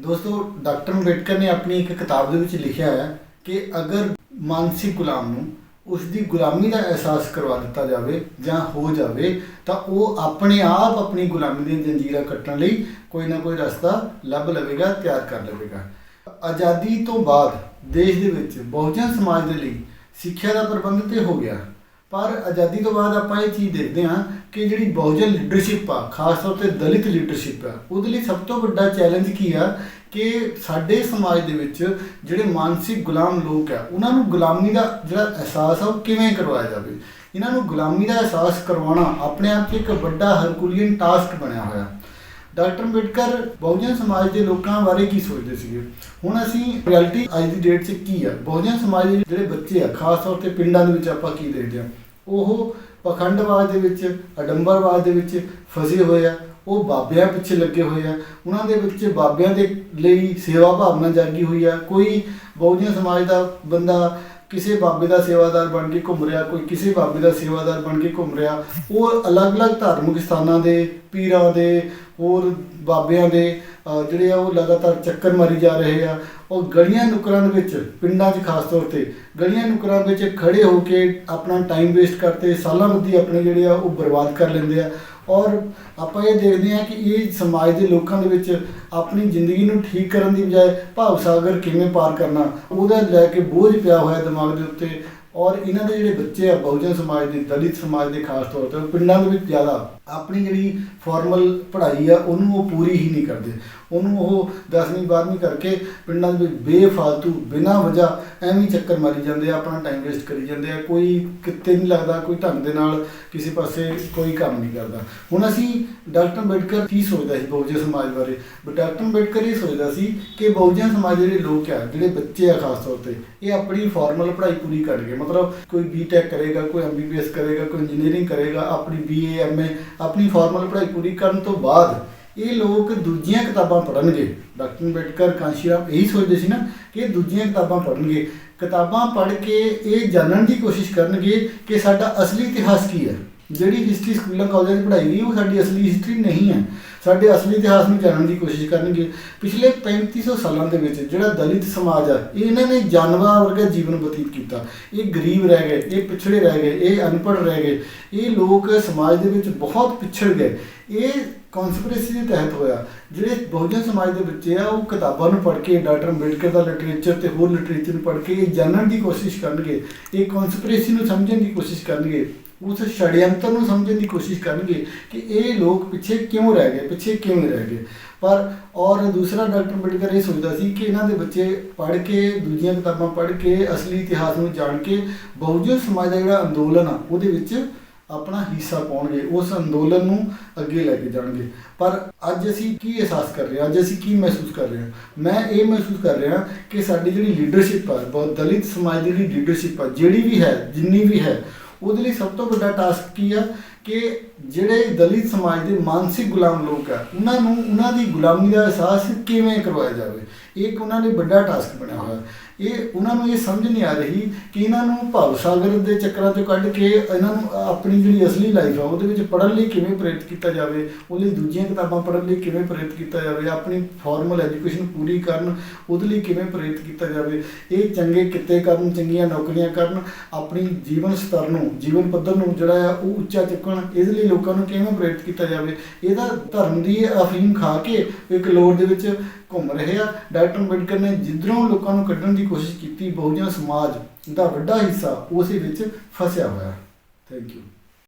ਦੋਸਤੋ, ਡਾਕਟਰ ਅੰਬੇਡਕਰ ਨੇ ਆਪਣੀ ਇੱਕ ਕਿਤਾਬ ਦੇ ਵਿੱਚ ਲਿਖਿਆ ਹੈ ਕਿ ਅਗਰ ਮਾਨਸਿਕ ਗੁਲਾਮ ਨੂੰ ਉਸ ਦੀ ਗੁਲਾਮੀ ਦਾ ਅਹਿਸਾਸ ਕਰਵਾ ਦਿੱਤਾ ਜਾਵੇ ਜਾਂ ਹੋ ਜਾਵੇ, ਤਾਂ ਉਹ ਆਪਣੇ ਆਪ ਆਪਣੀ ਗੁਲਾਮੀ ਦੀਆਂ ਜੰਜੀਰਾਂ ਕੱਟਣ ਲਈ ਕੋਈ ਨਾ ਕੋਈ ਰਸਤਾ ਲੱਭ ਲਵੇਗਾ, ਤਿਆਰ ਕਰ ਲਵੇਗਾ। ਆਜ਼ਾਦੀ ਤੋਂ ਬਾਅਦ ਦੇਸ਼ ਦੇ ਵਿੱਚ ਬਹੁਜਨ ਸਮਾਜ ਦੇ ਲਈ ਸਿੱਖਿਆ ਦਾ ਪ੍ਰਬੰਧ ਤੇ ਹੋ ਗਿਆ। ਪਰ ਆਜ਼ਾਦੀ ਤੋਂ ਬਾਅਦ ਆਪਾਂ ਇਹ ਚੀਜ਼ ਦੇਖਦੇ ਹਾਂ ਕਿ ਜਿਹੜੀ ਬਹੁਜਨ ਲੀਡਰਸ਼ਿਪ ਆ, ਖਾਸ ਤੌਰ ਤੇ ਦਲਿਤ ਲੀਡਰਸ਼ਿਪ ਆ, ਉਹਦੇ ਲਈ ਸਭ ਤੋਂ ਵੱਡਾ ਚੈਲੰਜ ਕੀ ਆ ਕਿ ਸਾਡੇ ਸਮਾਜ ਦੇ ਵਿੱਚ ਜਿਹੜੇ ਮਾਨਸਿਕ ਗੁਲਾਮ ਲੋਕ ਆ, ਉਹਨਾਂ ਨੂੰ ਗੁਲਾਮੀ ਦਾ ਜਿਹੜਾ ਅਹਿਸਾਸ ਆ ਉਹ ਕਿਵੇਂ ਕਰਵਾਇਆ ਜਾਵੇ? ਇਹਨਾਂ ਨੂੰ ਗੁਲਾਮੀ ਦਾ ਅਹਿਸਾਸ ਕਰਵਾਉਣਾ ਆਪਣੇ ਆਪ 'ਚ ਇੱਕ ਵੱਡਾ ਹਰਕੁਲੀਅਨ ਟਾਸਕ ਬਣਿਆ ਹੋਇਆ। ਡਾਕਟਰ ਅੰਬੇਡਕਰ ਬਹੁਜਨ ਸਮਾਜ ਦੇ ਲੋਕਾਂ ਬਾਰੇ ਕੀ ਸੋਚਦੇ ਸੀਗੇ? ਹੁਣ ਅਸੀਂ ਰਿਐਲਿਟੀ ਅੱਜ ਦੀ ਡੇਟ 'ਚ ਕੀ ਆ? ਬਹੁਜਨ ਸਮਾਜ ਦੇ ਜਿਹੜੇ ਬੱਚੇ ਆ, ਖਾਸ ਤੌਰ ਤੇ ਪਿੰਡਾਂ ਦੇ ਵਿੱਚ ਆਪਾਂ ਕੀ ਦੇਖਦੇ ਆ? ਉਹ ਪਖੰਡਵਾਦ ਦੇ ਵਿੱਚ, ਅਡੰਬਰਵਾਦ ਦੇ ਵਿੱਚ ਫਸੇ ਹੋਏ ਆ, ਉਹ ਬਾਬਿਆਂ ਪਿੱਛੇ ਲੱਗੇ ਹੋਏ ਆ। ਉਹਨਾਂ ਦੇ ਵਿੱਚ ਬਾਬਿਆਂ ਦੇ ਲਈ ਸੇਵਾ ਭਾਵਨਾ ਜਾਗੀ ਹੋਈ ਆ। ਕੋਈ ਬਹੁਜਨ ਸਮਾਜ ਦਾ ਬੰਦਾ ਕਿਸੇ ਬਾਬੇ ਦਾ ਸੇਵਾਦਾਰ ਬਣ ਕੇ ਘੁੰਮ ਰਿਹਾ, ਕੋਈ ਕਿਸੇ ਬਾਬੇ ਦਾ ਸੇਵਾਦਾਰ ਬਣ ਕੇ ਘੁੰਮ ਰਿਹਾ ਉਹ ਅਲੱਗ-ਅਲੱਗ ਧਾਰਮਿਕ ਸਥਾਨਾਂ ਦੇ, ਪੀਰਾਂ ਦੇ, ਹੋਰ ਬਾਬਿਆਂ ਦੇ ਜਿਹੜੇ ਆ ਉਹ ਲਗਾਤਾਰ ਚੱਕਰ ਮਾਰੀ ਜਾ ਰਹੇ ਆ, ਉਹ ਗਲੀਆਂ ਨੁਕਰਾਂ ਦੇ ਵਿੱਚ, ਪਿੰਡਾਂ 'ਚ ਖਾਸ ਤੌਰ ਤੇ, ਗਲੀਆਂ ਨੁਕਰਾਂ ਵਿੱਚ ਖੜੇ ਹੋ ਕੇ ਆਪਣਾ ਟਾਈਮ ਵੇਸਟ ਕਰਦੇ, ਸਾਲਾਂ ਬੱਧੀ ਆਪਣੇ ਜਿਹੜੇ ਆ ਉਹ ਬਰਬਾਦ ਕਰ ਲੈਂਦੇ ਆ ਔਰ ਆਪਾਂ ਇਹ ਦੇਖਦੇ ਹਾਂ ਕਿ ਇਹ ਸਮਾਜ ਦੇ ਲੋਕਾਂ ਦੇ ਵਿੱਚ ਆਪਣੀ ਜ਼ਿੰਦਗੀ ਨੂੰ ਠੀਕ ਕਰਨ ਦੀ ਬਜਾਏ ਭਾਵ ਸਾਗਰ ਕਿਵੇਂ ਪਾਰ ਕਰਨਾ, ਉਹਦਾ ਲੈ ਕੇ ਬੋਝ ਪਿਆ ਹੋਇਆ ਦਿਮਾਗ ਦੇ ਉੱਤੇ ਔਰ ਇਹਨਾਂ ਦੇ ਜਿਹੜੇ ਬੱਚੇ ਆ, ਬਹੁਜਨ ਸਮਾਜ ਦੇ, ਦਲਿਤ ਸਮਾਜ ਦੇ ਖਾਸ ਤੌਰ ਤੇ ਪਿੰਡਾਂ ਦੇ ਵਿੱਚ ਜ਼ਿਆਦਾ ਆਪਣੀ ਜਿਹੜੀ ਫਾਰਮਲ ਪੜ੍ਹਾਈ ਆ, ਉਹਨੂੰ ਉਹ ਪੂਰੀ ਹੀ ਨਹੀਂ ਕਰਦੇ। ਉਹਨੂੰ ਉਹ 10ਵੀਂ 12ਵੀਂ ਕਰਕੇ ਪਿੰਡਾਂ ਦੇ ਵਿੱਚ ਬੇਫਾਲਤੂ, ਬਿਨਾਂ ਵਜ੍ਹਾ ਐਵੇਂ ਚੱਕਰ ਮਾਰੀ ਜਾਂਦੇ ਆ, ਆਪਣਾ ਟਾਈਮ ਵੇਸਟ ਕਰੀ ਜਾਂਦੇ ਆ। ਕੋਈ ਕਿਤੇ ਨਹੀਂ ਲੱਗਦਾ, ਕੋਈ ਢੰਗ ਦੇ ਨਾਲ ਕਿਸੇ ਪਾਸੇ ਕੋਈ ਕੰਮ ਨਹੀਂ ਕਰਦਾ। ਹੁਣ ਅਸੀਂ ਡਾਕਟਰ ਅੰਬੇਡਕਰ ਕੀ ਸੋਚਦਾ ਸੀ ਬਹੁਜਨ ਸਮਾਜ ਬਾਰੇ? ਡਾਕਟਰ ਅੰਬੇਡਕਰ ਇਹ ਸੋਚਦਾ ਸੀ ਕਿ ਬਹੁਜਨ ਸਮਾਜ ਜਿਹੜੇ ਲੋਕ ਆ, ਜਿਹੜੇ ਬੱਚੇ ਆ ਖਾਸ ਤੌਰ ਤੇ, ਇਹ ਆਪਣੀ ਫਾਰਮਲ ਪੜ੍ਹਾਈ ਪੂਰੀ ਕਰ ਗਏ। ਮਤਲਬ ਕੋਈ ਬੀਟੈਕ ਕਰੇਗਾ, ਕੋਈ ਐਮਬੀਬੀਐਸ ਕਰੇਗਾ, ਕੋਈ ਇੰਜੀਨੀਅਰਿੰਗ ਕਰੇਗਾ, ਆਪਣੀ ਬੀਏ ਐਮਏ ਆਪਣੀ ਫਾਰਮਲ ਪੜ੍ਹਾਈ ਪੂਰੀ ਕਰਨ ਤੋਂ ਬਾਅਦ ਇਹ ਲੋਕ ਦੂਜੀਆਂ ਕਿਤਾਬਾਂ ਪੜ੍ਹਨਗੇ। ਡਾਕਟਰ ਅੰਬੇਡਕਰ ਕਾਂਸ਼ੀਰਾਮ ਇਹੀ ਸੋਚਦੇ ਸੀ ਨਾ ਕਿ ਇਹ ਦੂਜੀਆਂ ਕਿਤਾਬਾਂ ਪੜ੍ਹਨਗੇ। ਕਿਤਾਬਾਂ ਪੜ੍ਹ ਕੇ ਇਹ ਜਾਣਨ ਦੀ ਕੋਸ਼ਿਸ਼ ਕਰਨਗੇ ਕਿ ਸਾਡਾ ਅਸਲੀ ਇਤਿਹਾਸ ਕੀ ਹੈ। ਜਿਹੜੀ ਹਿਸਟਰੀ ਸਕੂਲਾਂ ਕਾਲਜਾਂ 'ਚ ਪੜ੍ਹਾਈ ਗਈ ਉਹ ਸਾਡੀ ਅਸਲੀ ਹਿਸਟਰੀ ਨਹੀਂ ਹੈ। ਸਾਡੇ ਅਸਲੀ ਇਤਿਹਾਸ ਨੂੰ ਜਾਣਨ ਦੀ ਕੋਸ਼ਿਸ਼ ਕਰਨਗੇ। ਪਿਛਲੇ 3500 ਸਾਲਾਂ ਦੇ ਵਿੱਚ ਜਿਹੜਾ ਦਲਿਤ ਸਮਾਜ ਆ, ਇਹ ਇਹਨਾਂ ਨੇ ਜਾਨਵਰਾਂ ਵਰਗਾ ਜੀਵਨ ਬਤੀਤ ਕੀਤਾ। ਇਹ ਗਰੀਬ ਰਹਿ ਗਏ, ਇਹ ਪਿਛੜੇ ਰਹਿ ਗਏ, ਇਹ ਅਨਪੜ੍ਹ ਰਹਿ ਗਏ। ਇਹ ਲੋਕ ਸਮਾਜ ਦੇ ਵਿੱਚ ਬਹੁਤ ਪਿਛੜ ਗਏ। ਇਹ ਕਨਸਪੀਰੇਸੀ ਦੇ ਤਹਿਤ ਹੋਇਆ। ਜਿਹੜੇ ਬਹੁਜਨ ਸਮਾਜ ਦੇ ਬੱਚੇ ਆ, ਉਹ ਕਿਤਾਬਾਂ ਨੂੰ ਪੜ੍ਹ ਕੇ, ਡਾਕਟਰ ਅੰਬੇਡਕਰ ਦਾ ਲਿਟਰੇਚਰ ਤੇ ਹੋਰ ਲਿਟਰੇਚਰ ਨੂੰ ਪੜ੍ਹ ਕੇ ਇਹ ਜਾਣਨ ਦੀ ਕੋਸ਼ਿਸ਼ ਕਰਨਗੇ। ਇਹ ਕਨਸਪੀਰੇਸੀ ਨੂੰ ਸਮਝਣ ਦੀ ਕੋਸ਼ਿਸ਼ ਕਰਨਗੇ। ਉਸ ਛੜਯੰਤਰ ਨੂੰ ਸਮਝਣ ਦੀ ਕੋਸ਼ਿਸ਼ ਕਰਨਗੇ ਕਿ ਇਹ ਲੋਕ ਪਿੱਛੇ ਕਿਉਂ ਰਹਿ ਗਏ, ਪਿੱਛੇ ਕਿਉਂ ਰਹਿ ਗਏ? ਪਰ, ਔਰ ਦੂਸਰਾ ਡਾਕਟਰ ਅੰਬੇਡਕਰ ਇਹ ਸੋਚਦਾ ਸੀ ਕਿ ਇਹਨਾਂ ਦੇ ਬੱਚੇ ਪੜ੍ਹ ਕੇ, ਦੂਜੀਆਂ ਕਿਤਾਬਾਂ ਪੜ੍ਹ ਕੇ, ਅਸਲੀ ਇਤਿਹਾਸ ਨੂੰ ਜਾਣ ਕੇ ਬਹੁਜਨ ਸਮਾਜ ਦਾ ਜਿਹੜਾ ਅੰਦੋਲਨ ਆ, ਉਹਦੇ ਵਿੱਚ ਆਪਣਾ ਹਿੱਸਾ ਪਾਉਣਗੇ, ਉਸ ਅੰਦੋਲਨ ਨੂੰ ਅੱਗੇ ਲੈ ਕੇ ਜਾਣਗੇ। ਪਰ ਅੱਜ ਅਸੀਂ ਕੀ ਅਹਿਸਾਸ ਕਰ ਰਹੇ ਹਾਂ? ਅੱਜ ਅਸੀਂ ਕੀ ਮਹਿਸੂਸ ਕਰ ਰਹੇ ਹਾਂ? ਮੈਂ ਇਹ ਮਹਿਸੂਸ ਕਰ ਰਿਹਾ ਕਿ ਸਾਡੀ ਜਿਹੜੀ ਲੀਡਰਸ਼ਿਪ ਆ, ਬਹੁਤ ਦਲਿਤ ਸਮਾਜ ਦੀ ਜਿਹੜੀ ਲੀਡਰਸ਼ਿਪ ਆ, ਜਿਹੜੀ ਵੀ ਹੈ, ਜਿੰਨੀ ਵੀ ਹੈ ਉਹਦੇ ਲਈ ਸਭ ਤੋਂ ਵੱਡਾ ਟਾਸਕ ਕੀ ਆ? ਕਿ ਜਿਹੜੇ ਦਲਿਤ ਸਮਾਜ ਦੇ ਮਾਨਸਿਕ ਗੁਲਾਮ ਲੋਕ ਆ, ਉਹਨਾਂ ਨੂੰ, ਉਹਨਾਂ ਦੀ ਗੁਲਾਮੀ ਦਾ ਅਹਿਸਾਸ ਕਿਵੇਂ ਕਰਵਾਇਆ ਜਾਵੇ? ਇਹ ਇੱਕ ਉਹਨਾਂ ਲਈ ਵੱਡਾ ਟਾਸਕ ਬਣਿਆ ਹੋਇਆ। ਇਹ, ਉਹਨਾਂ ਨੂੰ ਇਹ ਸਮਝ ਨਹੀਂ ਆ ਰਹੀ ਕਿ ਇਹਨਾਂ ਨੂੰ ਭਵ ਸਾਗਰ ਦੇ ਚੱਕਰਾਂ ਤੋਂ ਕੱਢ ਕੇ ਇਹਨਾਂ ਨੂੰ ਆਪਣੀ ਜਿਹੜੀ ਅਸਲੀ ਲਾਈਫ ਆ, ਉਹਦੇ ਵਿੱਚ ਪੜ੍ਹਨ ਲਈ ਕਿਵੇਂ ਪ੍ਰੇਰਿਤ ਕੀਤਾ ਜਾਵੇ? ਉਹਦੇ ਲਈ ਦੂਜੀਆਂ ਕਿਤਾਬਾਂ ਪੜ੍ਹਨ ਲਈ ਕਿਵੇਂ ਪ੍ਰੇਰਿਤ ਕੀਤਾ ਜਾਵੇ? ਆਪਣੀ ਫਾਰਮਲ ਐਜੂਕੇਸ਼ਨ ਪੂਰੀ ਕਰਨ ਉਹਦੇ ਲਈ ਕਿਵੇਂ ਪ੍ਰੇਰਿਤ ਕੀਤਾ ਜਾਵੇ? ਇਹ ਚੰਗੇ ਕਿੱਤੇ ਕਰਨ, ਚੰਗੀਆਂ ਨੌਕਰੀਆਂ ਕਰਨ, ਆਪਣੀ ਜੀਵਨ ਸਤਰ ਨੂੰ, ਜੀਵਨ ਪੱਧਰ ਨੂੰ ਜਿਹੜਾ ਆ, ਉਹ ਉੱਚਾ ਚੁੱਕਣ ਇਹਦੇ ਲਈ ਲੋਕਾਂ ਨੂੰ ਕਿਵੇਂ ਪ੍ਰੇਰਿਤ ਕੀਤਾ ਜਾਵੇ? ਇਹਦਾ ਧਰਮ ਦੀ ਅਫੀਮ ਖਾ ਕੇ ਇੱਕ ਲੋੜ ਦੇ ਵਿੱਚ ਘੁੰਮ ਰਹੇ ਆ। ਡਾਕਟਰ ਅੰਬੇਡਕਰ ਨੇ ਜਿੱਧਰੋਂ ਲੋਕਾਂ ਨੂੰ ਕੱਢਣ ਦੀ ਕੋਸ਼ਿਸ਼ ਕੀਤੀ, ਬਹੁਜਨ ਸਮਾਜ ਦਾ ਵੱਡਾ ਹਿੱਸਾ ਉਸੇ ਵਿੱਚ ਫਸਿਆ ਹੋਇਆ। Thank you